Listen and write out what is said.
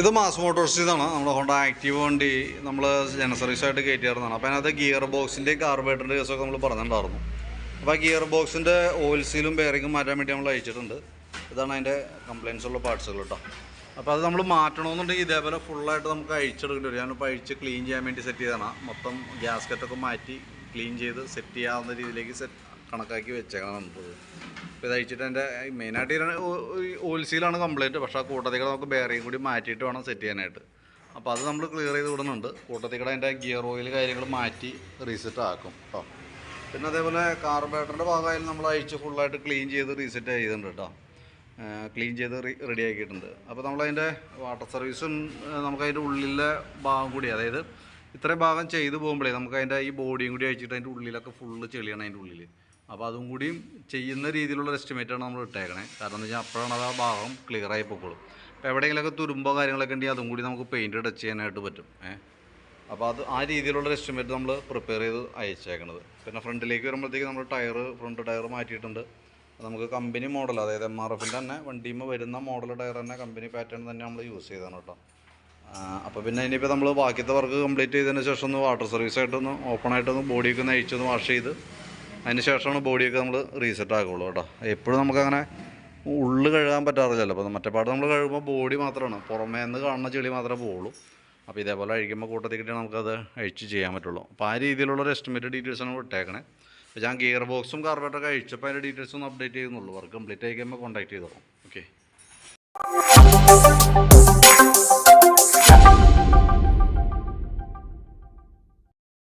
ഇത് mass Motors ഇതാണ്. നമ്മുടെ ഹോണ്ട ആക്റ്റീവ് വണ്ടി നമ്മൾ ജന സർവീസ് ആയിട്ട് കയറ്റിയായിരുന്നതാണ്. അപ്പോൾ അതിനകത്ത് ഗിയർ ബോക്സിന്റെയും കാർബേറ്ററിന്റെ കേസൊക്കെ നമ്മൾ പറഞ്ഞിട്ടുണ്ടായിരുന്നു. അപ്പോൾ ആ ഗിയർ ബോക്സിന്റെ ഓയിൽ സീലും ബെയറിങ്ങും മാറ്റാൻ വേണ്ടി നമ്മൾ അയച്ചിട്ടുണ്ട്. ഇതാണ് അതിന്റെ കംപ്ലയിൻസ് ഉള്ള പാർട്സുകൾ കേട്ടോ അപ്പോൾ അത് നമ്മൾ മാറ്റണമെന്നുണ്ടെങ്കിൽ ഇതേപോലെ ഫുള്ളായിട്ട് നമുക്ക് അഴിച്ചെടുക്കേണ്ടി വരും. ഞാനിപ്പോൾ അഴിച്ച് ക്ലീൻ ചെയ്യാൻ വേണ്ടി സെറ്റ് ചെയ്തതാണ്. മൊത്തം ഗ്യാസ്കറ്റൊക്കെ മാറ്റി ക്ലീൻ ചെയ്ത് സെറ്റ് ചെയ്യാവുന്ന രീതിയിലേക്ക് സെറ്റ് കണക്കാക്കി വെച്ചേക്കണം നമുക്ക് അപ്പോൾ കഴിച്ചിട്ട് എന്റെ മെയിനായിട്ട് ഇതിന് ഓയിൽ സീലാണ് കംപ്ലൈന്റ്. പക്ഷേ ആ കൂട്ടത്തിക്കട നമുക്ക് ബെയറിങ് കൂടി മാറ്റിയിട്ട് വേണം സെറ്റ് ചെയ്യാനായിട്ട്. അപ്പോൾ അത് നമ്മൾ ക്ലിയർ ചെയ്ത് വിടുന്നുണ്ട്. കൂട്ടത്തിക്കട കൂടെ അതിന്റെ ഗിയർ ഓയിൽ കാര്യങ്ങൾ മാറ്റി റീസെറ്റ് ആക്കും കേട്ടോ പിന്നെ അതേപോലെ കാർബേറ്ററിന്റെ ഭാഗമായാലും നമ്മൾ അഴിച്ച് ഫുള്ളായിട്ട് ക്ലീൻ ചെയ്ത് റീസെറ്റ് ചെയ്തിട്ടുണ്ട് കേട്ടോ ക്ലീൻ ചെയ്ത് റെഡി ആക്കിയിട്ടുണ്ട്. അപ്പോൾ നമ്മളതിന്റെ വാട്ടർ സർവീസും നമുക്കതിന്റെ ഉള്ളിലെ ഭാഗം കൂടി അതായത് ഇത്രയും ഭാഗം ചെയ്ത് പോകുമ്പോഴേ നമുക്ക് അതിന്റെ ഈ ബോഡിയും കൂടി അഴിച്ചിട്ട് അതിന്റെ ഉള്ളിലൊക്കെ ഫുള്ള് ചെളിയാണ് അതിന്റെ ഉള്ളിൽ അപ്പോൾ അതും കൂടിയും ചെയ്യുന്ന രീതിയിലുള്ള എസ്റ്റിമേറ്റാണ് നമ്മൾ ഇട്ടേക്കണേ. കാരണം എന്ന് വെച്ചാൽ അപ്പോഴാണ് അത് ആ ഭാഗം ക്ലിയർ ആയി പൊക്കോളും. അപ്പോൾ എവിടെയെങ്കിലുമൊക്കെ തുരുമ്പോ കാര്യങ്ങളൊക്കെ ഉണ്ടെങ്കിൽ അതും കൂടി നമുക്ക് പെയിന്റ് ടച്ച് ചെയ്യാനായിട്ട് പറ്റും. ഏഹ് അപ്പോൾ അത് ആ രീതിയിലുള്ള എസ്റ്റിമേറ്റ് നമ്മൾ പ്രിപ്പയർ ചെയ്ത് അയച്ചേക്കണത്. പിന്നെ ഫ്രണ്ടിലേക്ക് വരുമ്പോഴത്തേക്ക് നമ്മൾ ടയർ ഫ്രണ്ട് ടയർ മാറ്റിയിട്ടുണ്ട്. നമുക്ക് കമ്പനി മോഡൽ അതായത് എം ആർ എഫിന്റെ തന്നെ വണ്ടിയുമ്പോൾ വരുന്ന മോഡൽ ടയർ തന്നെ കമ്പനി പാറ്റേൺ തന്നെ നമ്മൾ യൂസ് ചെയ്താണ് കേട്ടോ. അപ്പോൾ പിന്നെ ഇനിയിപ്പോൾ നമ്മൾ ബാക്കിയത്തെ വർക്ക് കംപ്ലീറ്റ് ചെയ്തതിന് ശേഷം ഒന്ന് വാട്ടർ സർവീസ് ആയിട്ടൊന്ന് ഓപ്പൺ ആയിട്ടൊന്ന് ബോഡിയൊക്കെ ഒന്ന് അഴിച്ചൊന്ന് വാഷ് ചെയ്ത് അതിന് ശേഷമാണ് ബോഡിയൊക്കെ നമ്മൾ റീസെറ്റ് ആക്കുള്ളൂ കേട്ടോ. എപ്പോഴും നമുക്കങ്ങനെ ഉള്ളു കഴുകാൻ പറ്റാറില്ലല്ലോ. അപ്പോൾ മറ്റേ പാട് നമ്മൾ കഴുകുമ്പോൾ ബോഡി മാത്രമാണ് പുറമേ നിന്ന് കാണുന്ന ചെളി മാത്രമേ പോവുള്ളൂ. അപ്പോൾ ഇതേപോലെ അഴിക്കുമ്പോൾ കൂട്ടത്തിൽ കിട്ടിയാൽ നമുക്കത് അഴിച്ച് ചെയ്യാൻ പറ്റുള്ളൂ. അപ്പോൾ ആ രീതിയിലുള്ള ഒരു എസ്റ്റിമേറ്റ് ഡീറ്റെയിൽസാണ് വിട്ടേക്കണേ അപ്പോൾ ഞാൻ ഗിയർ ബോക്സും കാർബേറ്റൊക്കെ അഴിച്ചപ്പോൾ അതിന്റെ ഡീറ്റെയിൽസ് ഒന്ന് അപ്ഡേറ്റ് ചെയ്യുന്നുള്ളൂ. വർക്ക് കംപ്ലീറ്റ് ആയി കഴിയുമ്പോൾ കോൺടാക്ട് ചെയ്തോളാം. ഓക്കെ